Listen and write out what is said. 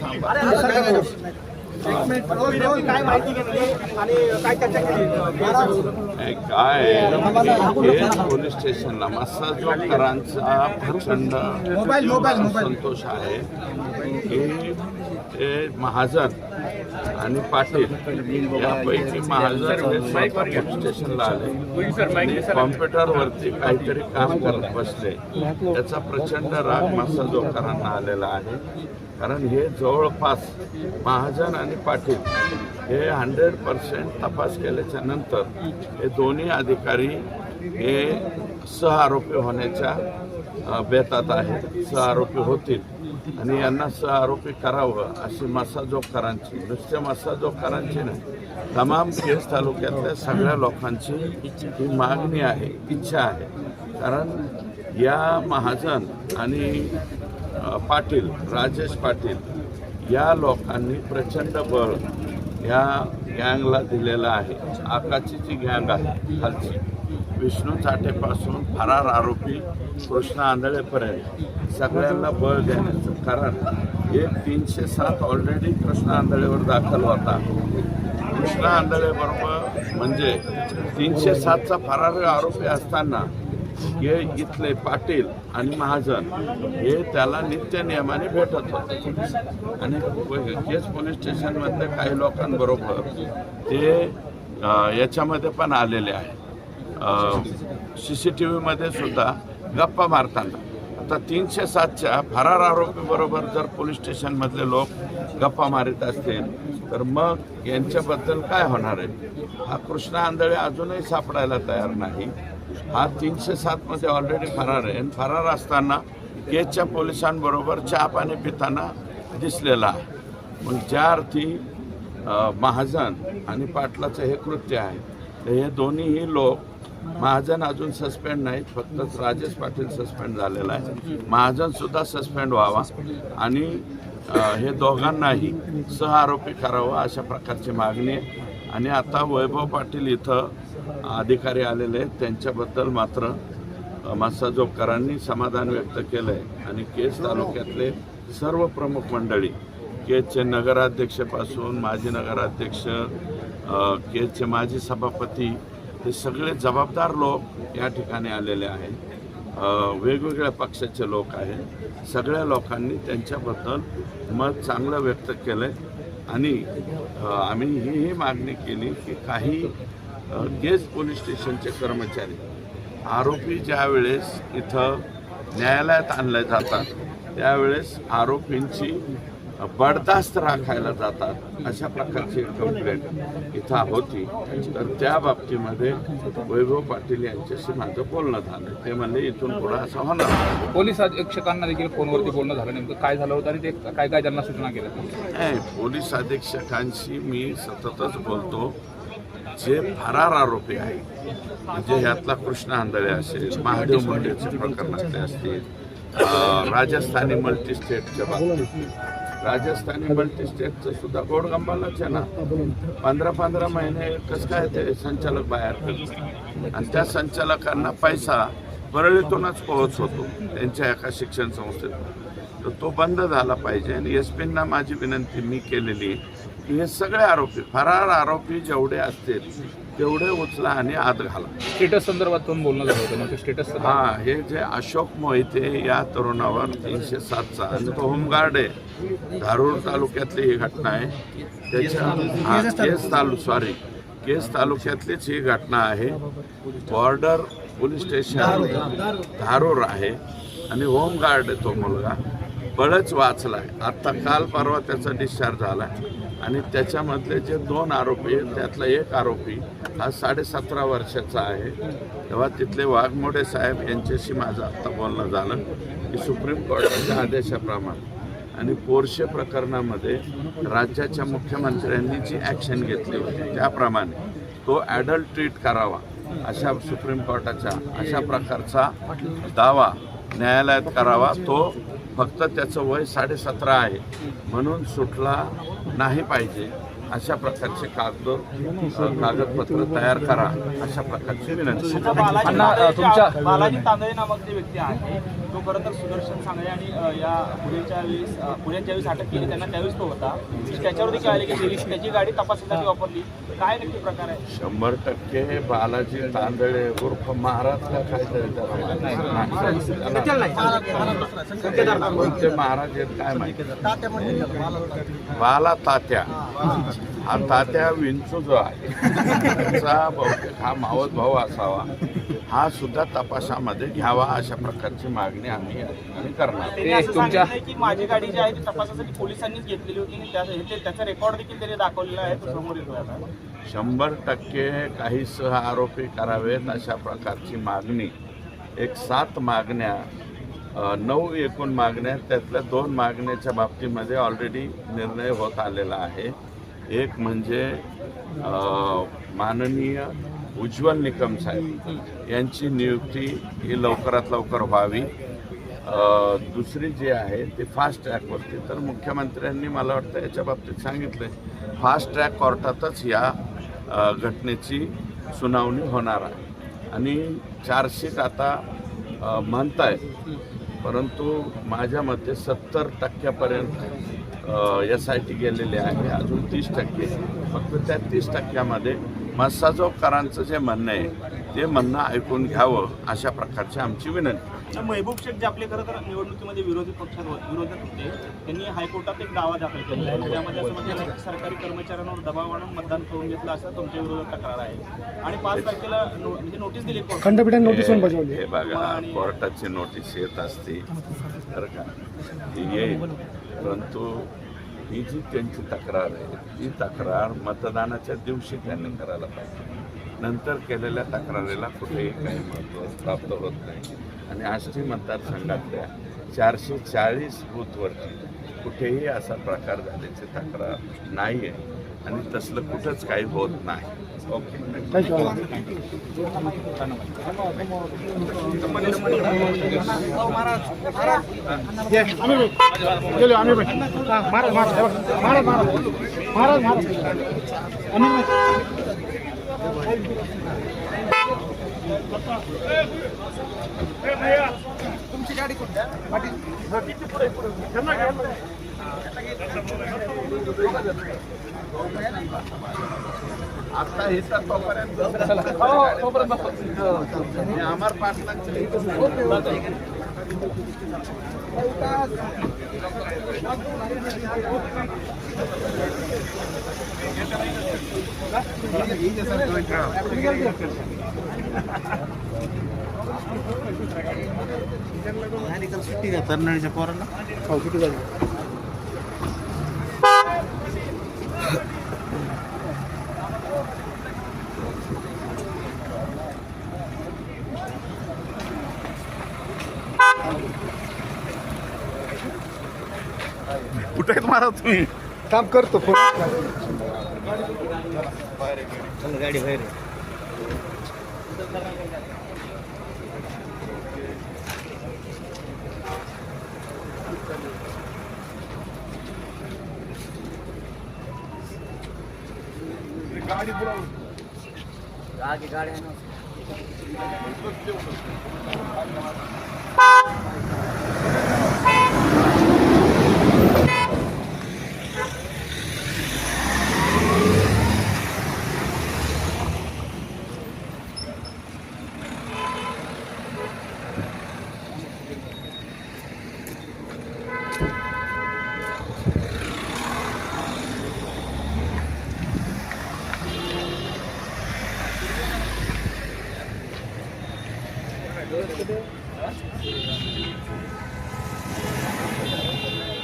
थांबा. काय माहिती आणि काय चर्चा केली? काय? पोलीस स्टेशनला मसाजोकरांचा प्रचंड संतोष आहे. ते महाजन आणि पाटील यापैकी महाजन हे पोलीस स्टेशनला आले. कॉम्प्युटरवरती काहीतरी काम करत बसले. त्याचा प्रचंड राग मसाजोकरांना आलेला आहे. कारण हे जवळपास महाजन आणि पाटील हे हंड्रेड पर्सेंट तपास केल्याच्यानंतर हे दोन्ही अधिकारी हे सहआरोपी होण्याच्या बेतात आहेत. सहआरोपी होतील. आणि यांना सहआरोपी करावं अशी मसाजोगकरांची नुसत्या मसाजोगकरांची नाही. तमाम केस तालुक्यातल्या सगळ्या लोकांची ही मागणी आहे इच्छा आहे. कारण या महाजन आणि पाटील राजेश पाटील या लोकांनी प्रचंड बळ या गँगला दिलेलं आहे. आकाची जी गँग आहे खालची. विष्णू चाटेपासून फरार आरोपी कृष्णा आंधळेपर्यंत. सगळ्यांना बळ देण्याचं कारण हे तीनशे सात ऑलरेडी कृष्णा आंधळेवर दाखल होता. कृष्णा आंधळेबरोबर म्हणजे तीनशे सातचा फरार आरोपी असताना हे इथले पाटील आणि महाजन हे त्याला नित्य नियमाने भेटत होते. आणि केस पोलीस स्टेशनमधल्या काही लोकांबरोबर ते याच्यामध्ये पण आलेले आहे सी सी टी व्हीमध्ये सुद्धा गप्पा मारताना. आता तीनशे सातच्या फरार आरोपीबरोबर जर पोलीस स्टेशनमधले लोक गप्पा मारित असतील तर मग यांच्याबद्दल काय होणार आहे? हा कृष्णा आंधळे अजूनही सापडायला तयार नाही. हा तीनशे सातमध्ये ऑलरेडी फरार आहे. आणि फरार असताना केजच्या पोलिसांबरोबर चहा पाणी पिताना दिसलेला आहे. मग ज्या अर्थी महाजन आणि पाटलाचं हे कृत्य आहे तर हे दोन्हीही लोक महाजन अजून सस्पेंड नाहीत फक्त राजेश पाटील सस्पेंड झालेला आहे. महाजन सुद्धा सस्पेंड व्हावा आणि हे दोघांनाही सह आरोपी करावं अशा प्रकारची मागणी आहे. आणि आता वैभव पाटील इथं अधिकारी आलेले आहेत. त्यांच्याबद्दल मात्र अ, समाधान व्यक्त केलं आहे आणि केस तालुक्यातले सर्व प्रमुख मंडळी केजचे नगराध्यक्षपासून माजी नगराध्यक्ष केसचे केजचे माजी सभापती हे सगळे जबाबदार लोक या ठिकाणी आलेले आहेत. वेगवेगळ्या पक्षाचे लोक आहेत. सगळ्या लोकांनी त्यांच्याबद्दल मत चांगलं व्यक्त केलं आहे आणि आम्ही ही ही मागणी केली की काही गेज पोलीस स्टेशनचे कर्मचारी आरोपी ज्या वेळेस इथं न्यायालयात आणले जातात त्यावेळेस आरोपींची बडदास्त राखायला जातात अशा प्रकारची कंप्लेंट इथं होती. तर त्या बाबतीमध्ये वैभव पाटील यांच्याशी माझं बोलणं झालं. ते म्हणले इथून पुढं असं होणार. पोलीस अधीक्षकांना देखील फोनवरती बोलणं झालं नेमकं काय झालं होतं आणि ते काय काय त्यांना सूचना केल्या? नाही पोलीस अधीक्षकांशी मी सततच बोलतो. जे फरार आरोपी आहेत म्हणजे ह्यातला कृष्ण आंधळे असेल महादेव मुंडेचे प्रकरणातले असतील अं, राजस्थानी मल्टीस्टेटच्या बाबतीत. राजस्थानी मल्टीस्टेटचं सुद्धा गोडगंबालाच आहे ना. पंधरा पंधरा महिने कसं काय ते संचालक बाहेर करतात. आणि त्या संचालकांना पैसा परळीतूनच पोहोचवतो त्यांच्या एका शिक्षण संस्थेतून. तर तो बंद झाला पाहिजे. आणि एस पींना माझी विनंती मी केलेली आहे. हे सगळे आरोपी फरार आरोपी जेवढे असतील तेवढे उचला आणि आत घाला. स्टेटस संदर्भात पण बोलणं झालं होतं? स्टेटस हा हे जे अशोक मोहिते या तरुणावर तीनशे सातचा तो होमगार्ड आहे धारूर तालुक्यातली ही घटना आहे. त्याच्या हा, केस तालु सॉरी केस तालुक्यातलीच ही घटना आहे. बॉर्डर पोलीस स्टेशन धारूर आहे आणि होमगार्ड आहे तो मुलगा. बळच वाचलाय. आत्ता काल परवा त्याचा डिस्चार्ज झालाय. आणि त्याच्यामधले जे दोन आरोपी आहेत त्यातला एक आरोपी हा साडेसतरा वर्षाचा आहे. तेव्हा तिथले वाघमोडे साहेब यांच्याशी माझं आत्ता बोलणं झालं की सुप्रीम कोर्टाच्या आदेशाप्रमाणे आणि पोरशे प्रकरणामध्ये राज्याच्या मुख्यमंत्र्यांनी जी ॲक्शन घेतली होती त्याप्रमाणे तो ॲडल्ट ट्रीट करावा अशा सुप्रीम कोर्टाच्या अशा प्रकारचा दावा न्यायालयात करावा तो फक्त त्याचं वय साडेसतरा आहे. म्हणून सुटला नाही पाहिजे. अशा प्रकारचे कागद कागदपत्र तयार करा अशा प्रकारची विनंती. बालाजी तांदळे जे तुमच्या- आहे- बालाजी तांदळे नामक जे व्यक्ती आहे. तो खरं तर सुदर्शन सांगळे आणि या पुण्याच्या वेळेस अ, पुण्यात ज्यावेळेस अटक केली त्यांना त्यावेळेस तो होता. त्याच्यावर देखील आले की त्याची गाडी तपासण्यासाठी वापरली. काय नक्की प्रकार आहे? शंभर टक्के बालाजी तांदळे उर्फ महाराज का काय महाराज आहेत काय माहिती? बाला तात्या. हा तात्या विंचू जो आहे त्याचा बहुतेक हा मावत भाऊ असावा. हा सुद्धा तपासामध्ये घ्यावा अशा प्रकारची मागणी आम्ही या ठिकाणी करणार. त्यांनी असं की माझी गाडी जी आहे ती तपासासाठी पोलिसांनीच घेतलेली होती आणि त्या- हे ते- त्याचा रेकॉर्ड देखील त्यांनी दाखवलेला आहे तो समोर येतोय आता. शंभर टक्के काही सह आरोपी करावेत अशा प्रकारची मागणी. एक सात मागण्या अ, नऊ एकूण मागण्या त्यातल्या दोन मागण्याच्या बाबतीमध्ये ऑलरेडी निर्णय होत आलेला आहे. एक म्हणजे माननीय उज्ज्वल निकम साहेब यांची नियुक्ती ही लवकरात लवकर व्हावी. दुसरी जी आहे ती फास्ट ट्रॅकवरती तर मुख्यमंत्र्यांनी मला वाटतं याच्या बाबतीत सांगितलं फास्ट ट्रॅक कोर्टातच या घटनेची सुनावणी होणार आहे. आणि चार्जशीट आता म्हणताय परंतु माझ्या मते सत्तर टक्क्यापर्यंत एस आय टी गेलेले आहे अजून तीस टक्के. फक्त त्या तीस टक्क्यामध्ये मस्साजोगकरांचं जे म्हणणं आहे ते म्हणणं ऐकून घ्यावं अशा प्रकारची आमची विनंती महबूब शेख जे आपले खरं तर निवडणुकीमध्ये विरोधी पक्षात होते विरोधात होते त्यांनी हायकोर्टात एक दावा दाखल केला आहे. त्यामध्ये असं की सरकारी कर्मचाऱ्यांवर दबाव आणून मतदान करून घेतलं असं तुमच्या विरोधात तक्रार आहे. आणि पाच तारखेला नो- म्हणजे नोटीस दिली. खंडपीठाने नोटीस पण बजावली. हे बघा कोर्टाची नोटीस येत असते. तर का? ती येईल. परंतु ही जी त्यांची तक्रार आहे ती तक्रार मतदानाच्या दिवशी त्यांनी करायला पाहिजे. नंतर केलेल्या तक्रारीला कुठेही काही महत्त्व प्राप्त होत नाही. आणि आष्टी मतदारसंघातल्या चारशे चाळीस बूथवरती कुठेही असा प्रकार झाल्याची तक्रार नाही आहे आणि तसलं कुठंच काही होत नाही. ओके. गेलो आम्ही पण हा, महाराज महाराज हे महाराज महाराज महाराज आम्ही पण. आता हे तर तोपर्यंत झाली? कुठे आहेत तुम्ही? काम करतो फोन. गाडी गाडी गाडी गाडी आहे ना Thank you.